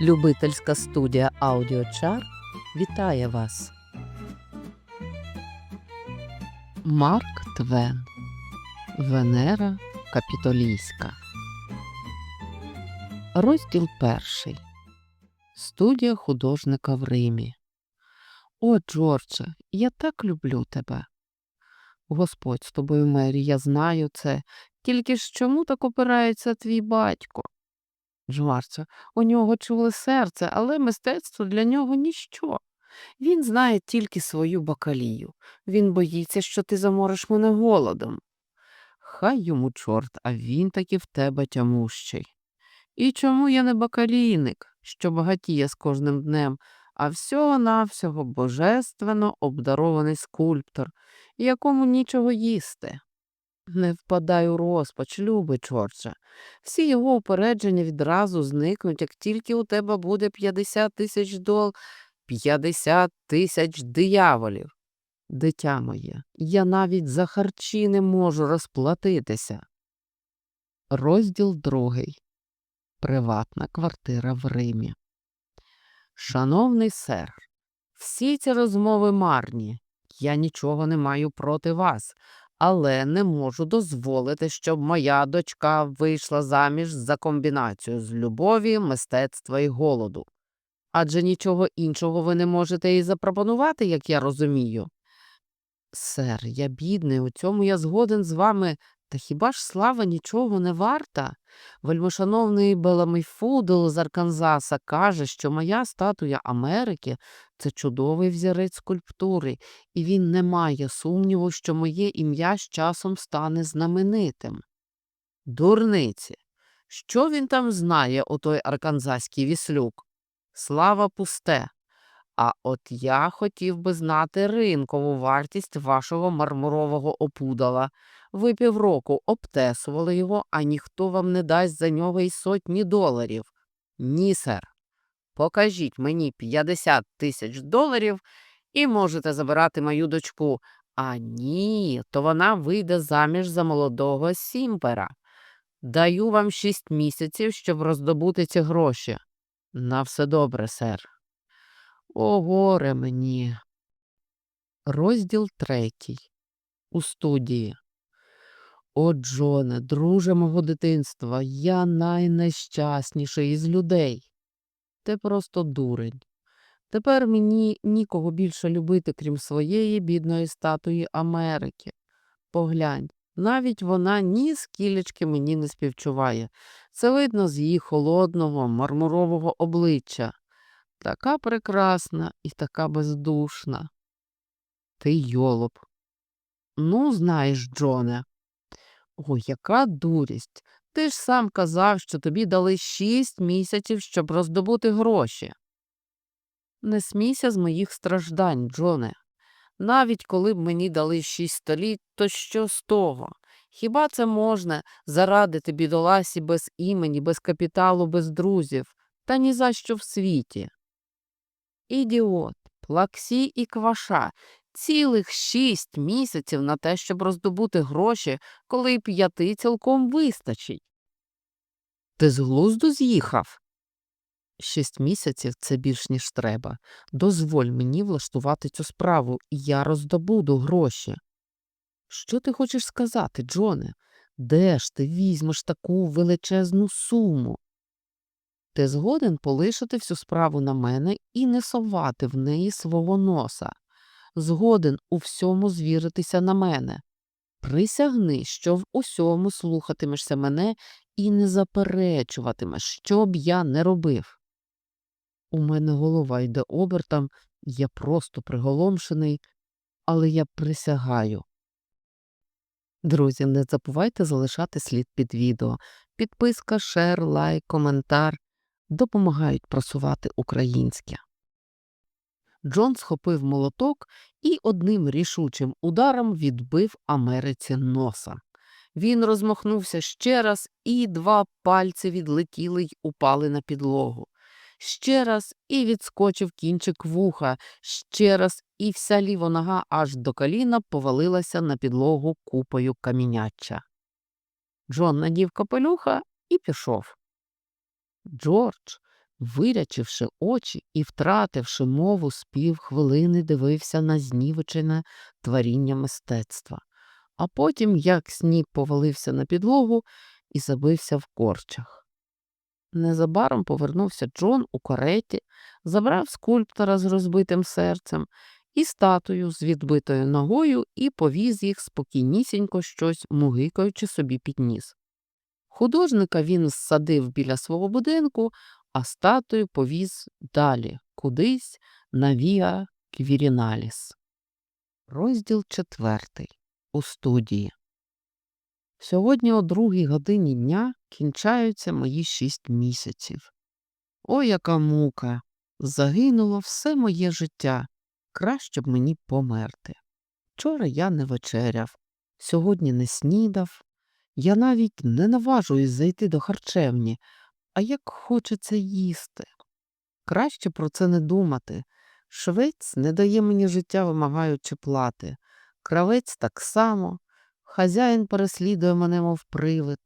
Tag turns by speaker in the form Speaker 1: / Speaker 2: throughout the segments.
Speaker 1: Любительська студія Аудіочар вітає вас. Марк Твен Венера Капітолійська. Розділ перший. Студія художника в Римі. О, Джордже, я так люблю тебе. Господь з тобою, Мері, я знаю це. Тільки ж чому так опирається твій батько? Джварця, у нього чуле серце, але мистецтво для нього ніщо. Він знає тільки свою бакалію. Він боїться, що ти замориш мене голодом. Хай йому чорт, а він таки в тебе тямущий. І чому я не бакалійник, що багатіє з кожним днем, а всього-навсього божественно обдарований скульптор, якому нічого їсти? Не впадай у розпач, любий Чорче. Всі його упередження відразу зникнуть, як тільки у тебе буде 50 тисяч дол, 50 тисяч дияволів. Дитя моє, я навіть за харчі не можу розплатитися. Розділ другий. Приватна квартира в Римі. Шановний сер, всі ці розмови марні. Я нічого не маю проти вас, але не можу дозволити, щоб моя дочка вийшла заміж за комбінацію з любові, мистецтва і голоду. Адже нічого іншого ви не можете їй запропонувати, як я розумію. Сер, я бідний, у цьому я згоден з вами, та хіба ж слава нічого не варта? Вельмишановний Беламий Фудл з Арканзаса каже, що моя статуя Америки це чудовий взірець скульптури, і він не має сумніву, що моє ім'я з часом стане знаменитим. Дурниці, що він там знає, отой арканзаський віслюк? Слава пусте. А от я хотів би знати ринкову вартість вашого мармурового опудала. Ви півроку обтесували його, а ніхто вам не дасть за нього й сотні доларів. Ні, сер. Покажіть мені 50 тисяч доларів і можете забирати мою дочку. А ні, то вона вийде заміж за молодого сімпера. Даю вам шість місяців, щоб роздобути ці гроші. На все добре, сер. О, горе мені. Розділ третій. У студії. О, Джоне, друже мого дитинства, я найнещасніший із людей. Ти просто дурень. Тепер мені нікого більше любити, крім своєї бідної статуї Америки. Поглянь, навіть вона ні скілечки мені не співчуває. Це видно з її холодного, мармурового обличчя. Така прекрасна і така бездушна. Ти йолоп. Ну, знаєш, Джоне. Ой, яка дурість. Ти ж сам казав, що тобі дали шість місяців, щоб роздобути гроші. Не смійся з моїх страждань, Джоне. Навіть коли б мені дали шість століть, то що з того? Хіба це можна зарадити бідоласі без імені, без капіталу, без друзів, та ні за що в світі? Ідіот, плаксі і кваша, цілих шість місяців на те, щоб роздобути гроші, коли й п'яти цілком вистачить. Ти з глузду з'їхав? Шість місяців це більш ніж треба. Дозволь мені влаштувати цю справу, і я роздобуду гроші. Що ти хочеш сказати, Джоне? Де ж ти візьмеш таку величезну суму? Ти згоден полишити всю справу на мене і не совати в неї свого носа. Згоден у всьому звіритися на мене. Присягни, що в усьому слухатимешся мене і не заперечуватимеш, що б я не робив. У мене голова йде обертом, я просто приголомшений, але я присягаю. Друзі, не забувайте залишати слід під відео. Підписка, шер, лайк, коментар допомагають просувати українське. Джон схопив молоток і одним рішучим ударом відбив Америці носа. Він розмахнувся ще раз, і два пальці відлетіли й упали на підлогу. Ще раз і відскочив кінчик вуха, ще раз і вся ліва нога аж до коліна повалилася на підлогу купою каміняча. Джон надів капелюха і пішов. Джордж, вирячивши очі і втративши мову, з півхвилини дивився на знівечене творіння мистецтва, а потім, як сніп повалився на підлогу і забився в корчах. Незабаром повернувся Джон у кареті, забрав скульптора з розбитим серцем і статую з відбитою ногою і повіз їх спокійнісінько щось мугикаючи собі під ніс. Художника він зсадив біля свого будинку, а статую повіз далі, кудись на Віа Квіріналіс. Розділ четвертий. У студії. Сьогодні о другій годині дня кінчаються мої шість місяців. О, яка мука! Загинуло все моє життя. Краще б мені померти. Вчора я не вечеряв, сьогодні не снідав. Я навіть не наважуюсь зайти до харчевні, а як хочеться їсти. Краще про це не думати. Швець не дає мені життя, вимагаючи плати. Кравець так само, хазяїн переслідує мене, мов привид.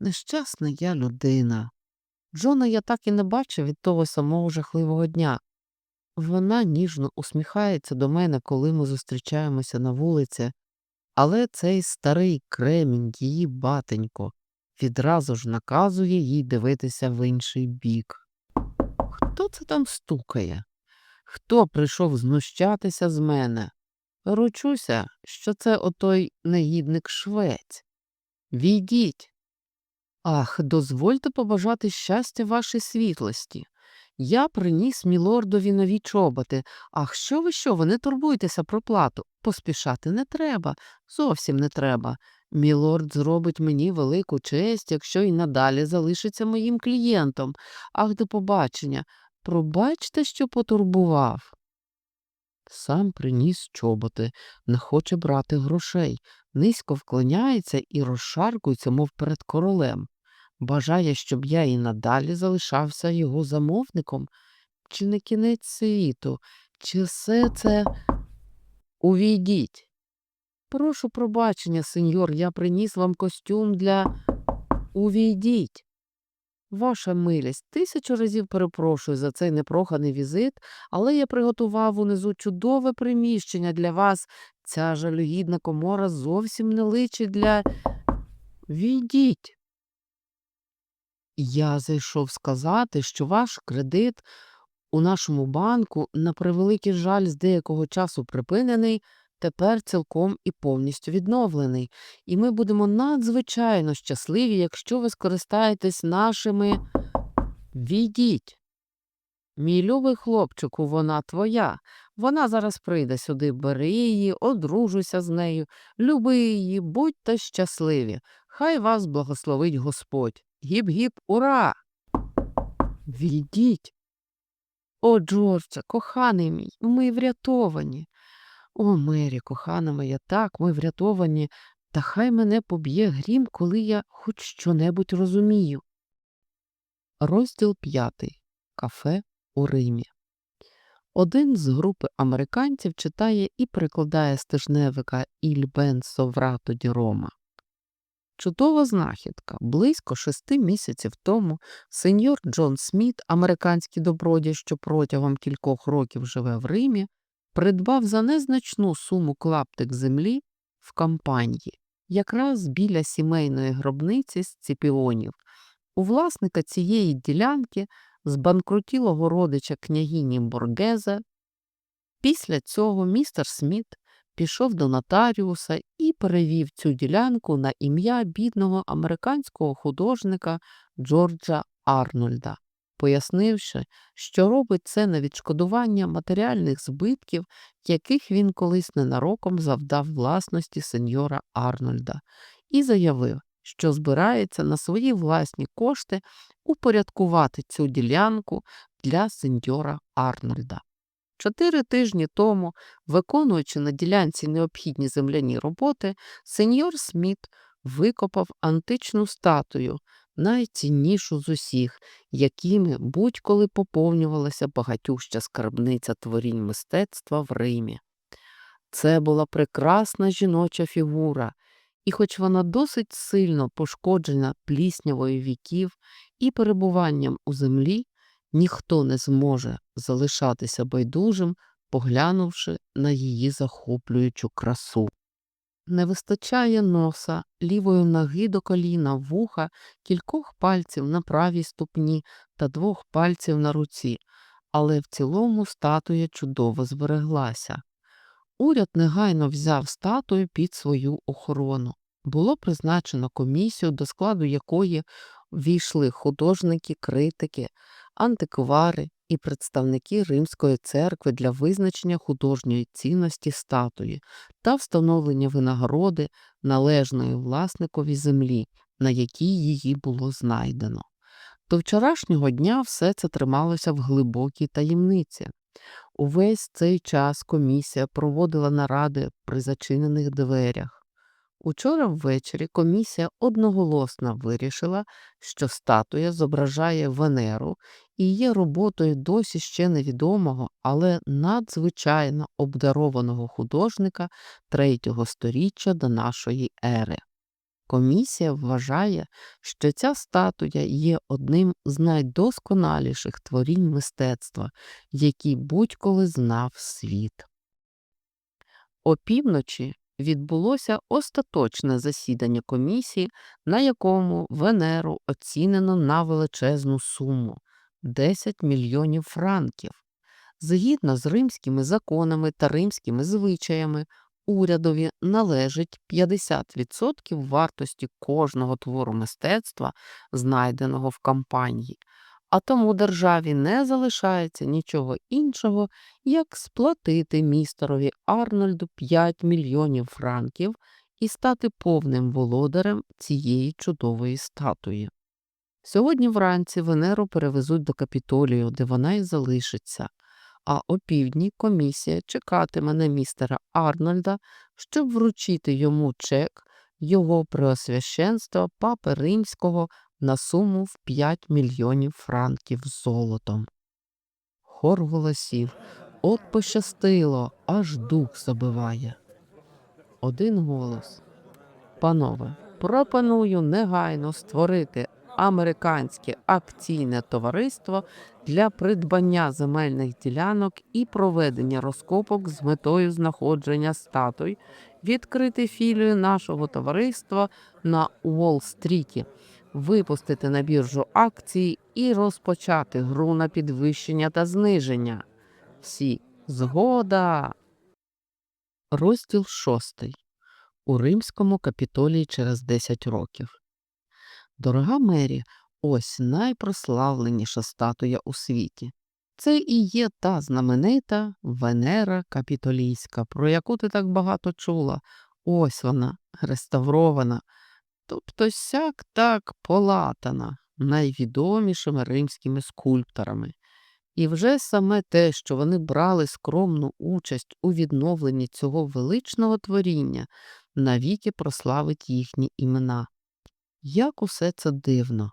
Speaker 1: Нещасна я людина. Джона я так і не бачив від того самого жахливого дня. Вона ніжно усміхається до мене, коли ми зустрічаємося на вулиці, але цей старий кремінь, її батенько, відразу ж наказує їй дивитися в інший бік. Хто це там стукає? Хто прийшов знущатися з мене? Ручуся, що це отой негідник швець. Війдіть. Ах, дозвольте побажати щастя вашій світлості. Я приніс мілордові нові чоботи. Ах, що ви що, ви не турбуйтеся про плату. Поспішати не треба, зовсім не треба. Мілорд зробить мені велику честь, якщо й надалі залишиться моїм клієнтом. Ах, до побачення. Пробачте, що потурбував. Сам приніс чоботи, не хоче брати грошей, низько вклоняється і розшаркується, мов перед королем. Бажає, щоб я і надалі залишався його замовником. Чи не кінець світу, чи все це увійдіть. Прошу пробачення, сеньор, я приніс вам костюм для увійдіть. Ваша милість, тисячу разів перепрошую за цей непроханий візит, але я приготував унизу чудове приміщення для вас. Ця жалюгідна комора зовсім не личить для. Війдіть. Я зайшов сказати, що ваш кредит у нашому банку, на превеликий жаль, з деякого часу припинений, тепер цілком і повністю відновлений, і ми будемо надзвичайно щасливі, якщо ви скористаєтесь нашими. Відіть. Мій любий хлопчику, вона твоя. Вона зараз прийде сюди, бери її, одружуйся з нею, люби її, будьте щасливі. Хай вас благословить Господь. Гіп-гіп, ура! Відіть. О, Джордже, коханий мій, ми врятовані. О, Мері, кохана моя, так, ми врятовані, та хай мене поб'є грім, коли я хоч що-небудь розумію. Розділ п'ятий. Кафе у Римі. Один з групи американців читає і перекладає з тижневика Іль Бен Рома. Чудова знахідка. Близько шести місяців тому сеньор Джон Сміт, американський добродій, що протягом кількох років живе в Римі, придбав за незначну суму клаптик землі в кампанії, якраз біля сімейної гробниці з ципіонів. У власника цієї ділянки збанкрутілого родича княгині Боргезе. Після цього містер Сміт пішов до нотаріуса і перевів цю ділянку на ім'я бідного американського художника Джорджа Арнольда, пояснивши, що робить це на відшкодування матеріальних збитків, яких він колись ненароком завдав власності сеньора Арнольда, і заявив, що збирається на свої власні кошти упорядкувати цю ділянку для сеньора Арнольда. Чотири тижні тому, виконуючи на ділянці необхідні земляні роботи, сеньор Сміт викопав античну статую, найціннішу з усіх, якими будь-коли поповнювалася багатюща скарбниця творінь мистецтва в Римі. Це була прекрасна жіноча фігура, і, хоч вона досить сильно пошкоджена пліснявою віків і перебуванням у землі, ніхто не зможе залишатися байдужим, поглянувши на її захоплюючу красу. Не вистачає носа, лівої ноги до коліна, вуха, кількох пальців на правій ступні та двох пальців на руці, але в цілому статуя чудово збереглася. Уряд негайно взяв статую під свою охорону. Було призначено комісію, до складу якої війшли художники, критики, антиквари і представники Римської церкви для визначення художньої цінності статуї та встановлення винагороди належної власникові землі, на якій її було знайдено. До вчорашнього дня все це трималося в глибокій таємниці. Увесь цей час комісія проводила наради при зачинених дверях. Учора ввечері комісія одноголосно вирішила, що статуя зображає Венеру і є роботою досі ще невідомого, але надзвичайно обдарованого художника третього сторіччя до нашої ери. Комісія вважає, що ця статуя є одним з найдосконаліших творінь мистецтва, які будь-коли знав світ. Опівночі відбулося остаточне засідання комісії, на якому Венеру оцінено на величезну суму 10 мільйонів франків. Згідно з римськими законами та римськими звичаями, урядові належить 50% вартості кожного твору мистецтва, знайденого в кампанії, а тому державі не залишається нічого іншого, як сплатити містерові Арнольду 5 мільйонів франків і стати повним володарем цієї чудової статуї. Сьогодні вранці Венеру перевезуть до Капітолію, де вона і залишиться, а опівдні комісія чекатиме на містера Арнольда, щоб вручити йому чек його преосвященства Папи Римського на суму в 5 мільйонів франків золотом. Хор голосів От пощастило, аж дух забиває. Один голос. Панове, пропоную негайно створити американське акційне товариство для придбання земельних ділянок і проведення розкопок з метою знаходження статуй, відкрити філію нашого товариства на Уолл-стріті, випустити на біржу акції і розпочати гру на підвищення та зниження. Всі згода. Розділ шостий. У Римському капітолії через 10 років. Дорога Мері, ось найпрославленіша статуя у світі. Це і є та знаменита Венера Капітолійська, про яку ти так багато чула. Ось вона, реставрована, тобто сяк так полатана найвідомішими римськими скульпторами. І вже саме те, що вони брали скромну участь у відновленні цього величного творіння, навіки прославить їхні імена. Як усе це дивно.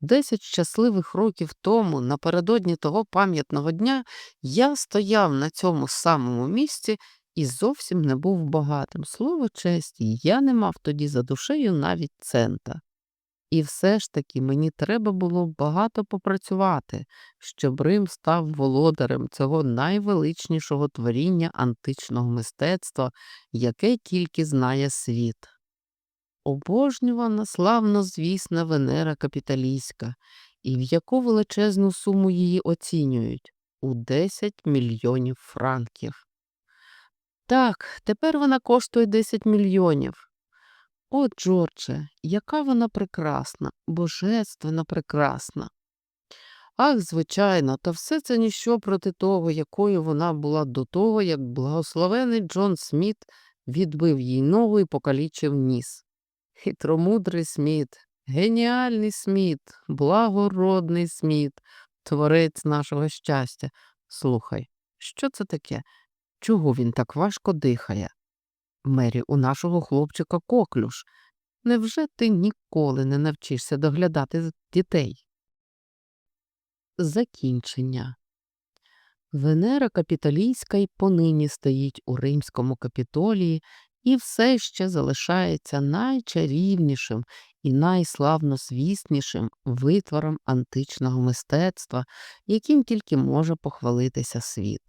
Speaker 1: Десять щасливих років тому, напередодні того пам'ятного дня, я стояв на цьому самому місці і зовсім не був багатим. Слово честі, я не мав тоді за душею навіть цента. І все ж таки мені треба було багато попрацювати, щоб Рим став володарем цього найвеличнішого творіння античного мистецтва, яке тільки знає світ. Обожнювана славнозвісна Венера Капіталійська, і в яку величезну суму її оцінюють у 10 мільйонів франків. Так, тепер вона коштує 10 мільйонів. О, Джордже, яка вона прекрасна, божественно прекрасна. Ах, звичайно, та все це ніщо проти того, якою вона була до того, як благословений Джон Сміт відбив їй ногу і покалічив ніс. Хитромудрий Сміт, геніальний Сміт, благородний Сміт, творець нашого щастя. Слухай, що це таке? Чого він так важко дихає? Мері, у нашого хлопчика коклюш. Невже ти ніколи не навчишся доглядати дітей? Закінчення. Венера Капітолійська й понині стоїть у римському капітолії і все ще залишається найчарівнішим і найславнозвіснішим витвором античного мистецтва, яким тільки може похвалитися світ.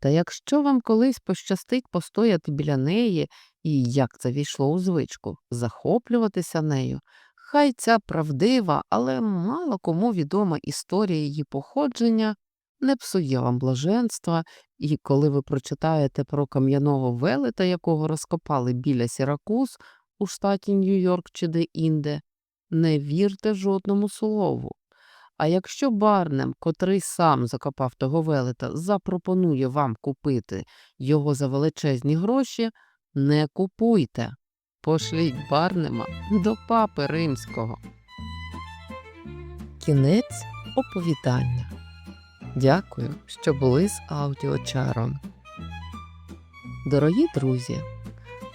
Speaker 1: Та якщо вам колись пощастить постояти біля неї і, як це війшло у звичку, захоплюватися нею, хай ця правдива, але мало кому відома історія її походження не псує вам блаженства, і коли ви прочитаєте про кам'яного велета, якого розкопали біля Сіракуз у штаті Нью-Йорк чи де-інде, не вірте жодному слову. А якщо Барнем, котрий сам закопав того велета, запропонує вам купити його за величезні гроші, не купуйте. Пошліть Барнема до папи римського. Кінець оповідання. Дякую, що були з аудіочаром. Дорогі друзі,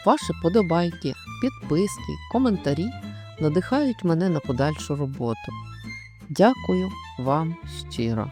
Speaker 1: ваші подобайки, підписки, коментарі надихають мене на подальшу роботу. Дякую вам щиро.